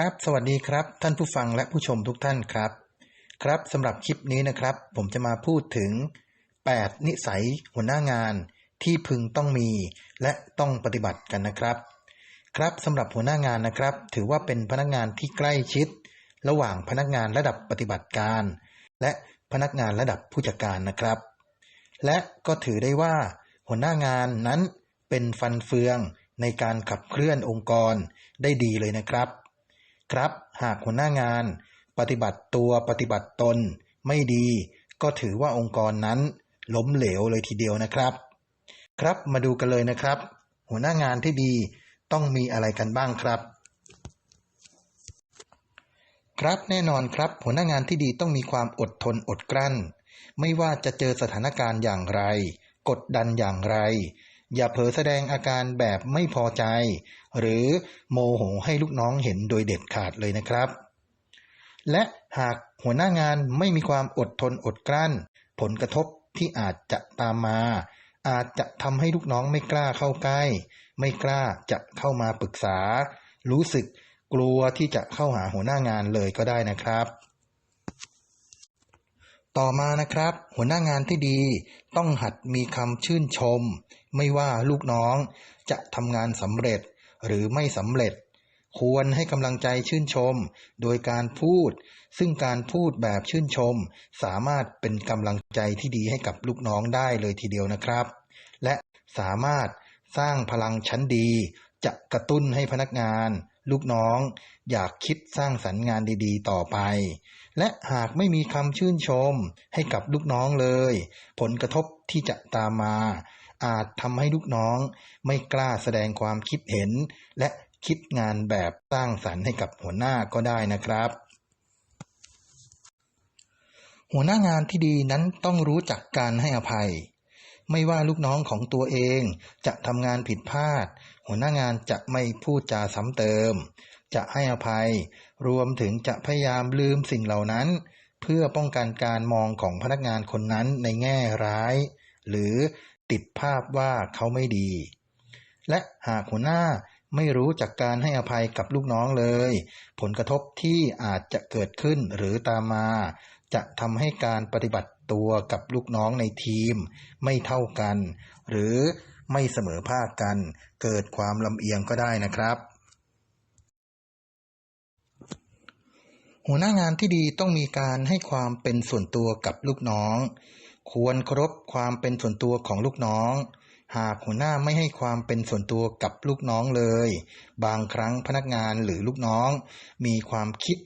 ครับ สวัสดีครับ ท่านผู้ฟังและผู้ชมทุกท่านครับ ครับสำหรับคลิปนี้นะครับ ผมจะมาพูดถึง 8 นิสัยหัวหน้างานที่พึงต้องมี และต้องปฏิบัติกันนะครับ ครับสำหรับหัวหน้างานนะครับ ถือว่าเป็นพนักงานที่ใกล้ชิด ระหว่างพนักงานระดับปฏิบัติการ และพนักงานระดับผู้จัดการนะครับ และก็ถือได้ว่า หัวหน้างานนั้นเป็นฟันเฟืองในการขับเคลื่อนองค์กรได้ดีเลยนะครับ ครับ หากหัวหน้างาน ปฏิบัติตัวปฏิบัติตน ไม่ดี ก็ถือว่าองค์กรนั้น ล้มเหลวเลยทีเดียวนะครับ ครับมาดูกันเลยนะครับ หัวหน้างานที่ดีต้องมีอะไรกันบ้างครับ ครับแน่นอนครับ หัวหน้างานที่ดีต้องมีความอดทนอดกลั้น ไม่ว่าจะเจอสถานการณ์อย่างไร กดดันอย่างไร อย่าเผลอแสดงอาการแบบไม่พอใจ หรือโมโหให้ลูกน้องเห็นโดยเด็ดขาดเลยนะครับ และหากหัวหน้างานไม่มีความอดทนอดกลั้น ผลกระทบที่อาจจะตามมา อาจจะทำให้ลูกน้องไม่กล้าเข้าใกล้ ไม่กล้าจะเข้ามาปรึกษา รู้สึกกลัวที่จะเข้าหาหัวหน้างานเลยก็ได้นะครับ ต่อมานะครับ หัวหน้างานที่ดีต้องหัดมีคำชื่นชม ไม่ว่าลูกน้องจะทำงานสำเร็จหรือไม่สำเร็จ ควรให้กำลังใจชื่นชม โดยการพูด ซึ่งการพูดแบบชื่นชม สามารถเป็นกำลังใจที่ดีให้กับลูกน้องได้เลยทีเดียวนะครับ และสามารถสร้างพลังชั้นดี จะกระตุ้นให้พนักงาน ลูกน้องอยากคิดสร้างสรรค์งานดีๆ ต่อไป และหากไม่มีคำชื่นชมให้กับลูกน้องเลย ผลกระทบที่จะตามมา อาจทำให้ลูกน้องไม่กล้าแสดงความคิดเห็น และคิดงานแบบสร้างสรรค์ให้กับหัวหน้าก็ได้นะครับ หัวหน้างานที่ดีนั้นต้องรู้จักการให้อภัย ไม่ว่าลูกน้องของตัวเองจะทำงานผิดพลาด หัวหน้างานจะไม่พูดจาซ้ำเติม จะให้อภัย รวมถึงจะพยายามลืมสิ่งเหล่านั้น เพื่อป้องกันการมองของพนักงานคนนั้นในแง่ร้าย หรือติดภาพว่าเขาไม่ดี และหากหัวหน้าไม่รู้จักการให้อภัยกับลูกน้องเลย ผลกระทบที่อาจจะเกิดขึ้นหรือตามมา จะทำให้การปฏิบัติตัวกับลูกน้องในทีม ไม่เท่ากัน หรือไม่เสมอภาคกัน เกิดความลำเอียงก็ได้นะครับ หัวหน้างานที่ดีต้องมีการให้ความเป็นส่วนตัวกับลูกน้อง ควรเคารพความเป็นส่วนตัวของลูกน้อง หากหัวหน้าไม่ให้ความเป็นส่วนตัวกับลูกน้องเลย บางครั้งพนักงานหรือลูกน้อง มีความคิด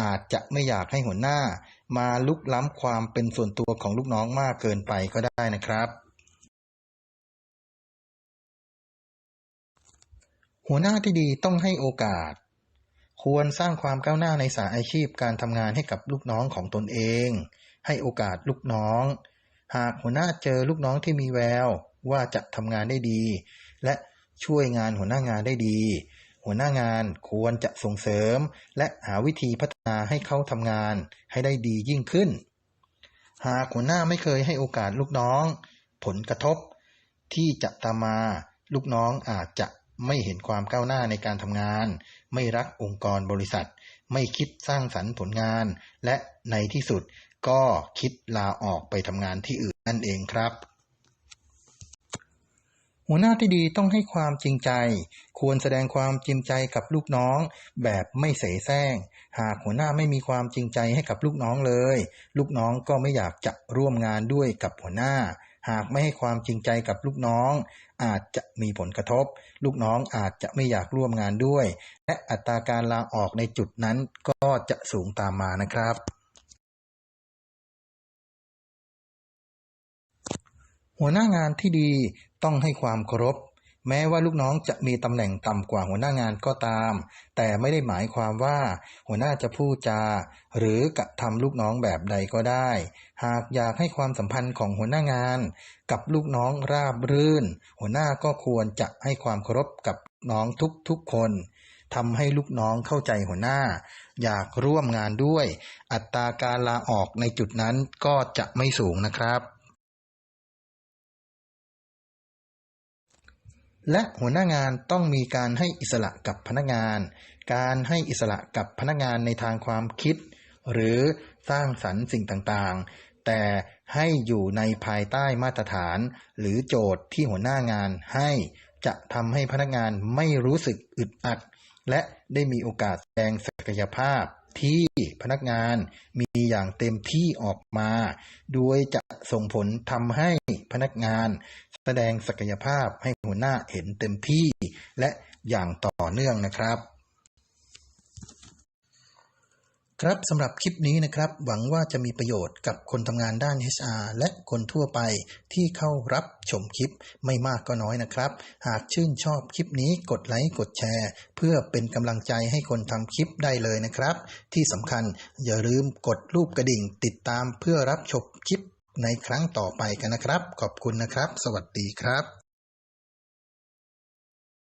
อาจจะไม่อยากให้หัวหน้า มาลุกล้ำความเป็นส่วนตัวของลูกน้องมากเกินไปก็ได้นะครับ หัวหน้าที่ดีต้องให้โอกาส ควรสร้างความก้าวหน้าในสายอาชีพการทำงานให้กับลูกน้องของตนเอง ให้โอกาสลูกน้อง หากหัวหน้าเจอลูกน้องที่มีแววว่าจะทำงานได้ดี และช่วยงานหัวหน้างานได้ดี หัวหน้างานควรจะส่งเสริม และหาวิธีพัฒนาให้เขาทำงานให้ได้ดียิ่งขึ้น หากหัวหน้าไม่เคยให้โอกาสลูกน้อง ผลกระทบ ที่จะตามมาลูกน้องอาจจะไม่เห็นความก้าวหน้าในการทำงาน ไม่รักองค์กรบริษัท ไม่คิดสร้างสรรค์ผลงาน และในที่สุดก็คิดลาออกไปทำงานที่อื่นนั่นเองครับ หัวหน้าที่ดีต้องให้ความจริงใจ ควรแสดงความจริงใจกับลูกน้อง แบบไม่เสแสร้ง หากหัวหน้าไม่มีความจริงใจให้กับลูกน้องเลย ลูกน้องก็ไม่อยากจะร่วมงานด้วยกับหัวหน้า หากไม่ให้ความจริงใจกับลูกน้อง อาจจะมีผลกระทบ ลูกน้องอาจจะไม่อยากร่วมงานด้วย และอัตราการลาออกในจุดนั้นก็จะสูงตามมานะครับ หัวหน้างานที่ดีต้องให้ความเคารพแม้ว่าลูกน้องจะมีตำแหน่งต่ำกว่าหัวหน้างานก็ตาม แต่ไม่ได้หมายความว่า หัวหน้าจะพูดจา หรือกระทำลูกน้องแบบใดก็ได้ หากอยากให้ความสัมพันธ์ของหัวหน้างาน กับลูกน้องราบรื่น หัวหน้าก็ควรจะให้ความเคารพกับน้องทุกๆคนทำให้ลูกน้องเข้าใจหัวหน้า อยากร่วมงานด้วย อัตราการลาออกในจุดนั้นก็จะไม่สูงนะครับ และหัวหน้างานต้องมีการให้อิสระกับพนักงาน การให้อิสระกับพนักงานในทางความคิด หรือสร้างสรรค์สิ่งต่างๆ แต่ให้อยู่ในภายใต้มาตรฐาน หรือโจทย์ที่หัวหน้างานให้จะทำให้พนักงานไม่รู้สึกอึดอัด และได้มีโอกาสแสดงศักยภาพที่พนักงานมีอย่างเต็มที่ออกมา โดยจะส่งผลทำให้พนักงาน แสดงศักยภาพให้หัวหน้าเห็นเต็มที่และอย่างต่อเนื่องนะครับ ครับสำหรับคลิปนี้นะครับ หวังว่าจะมีประโยชน์กับคนทำงานด้าน HR และคนทั่วไปที่เข้ารับชมคลิปไม่มากก็น้อยนะครับ หากชื่นชอบคลิปนี้กดไลค์กดแชร์ เพื่อเป็นกำลังใจให้คนทำคลิปได้เลยนะครับ ที่สำคัญอย่าลืมกดรูปกระดิ่งติดตามเพื่อรับชมคลิป ในครั้งต่อไปกันนะครับ ขอบคุณนะครับ สวัสดีครับ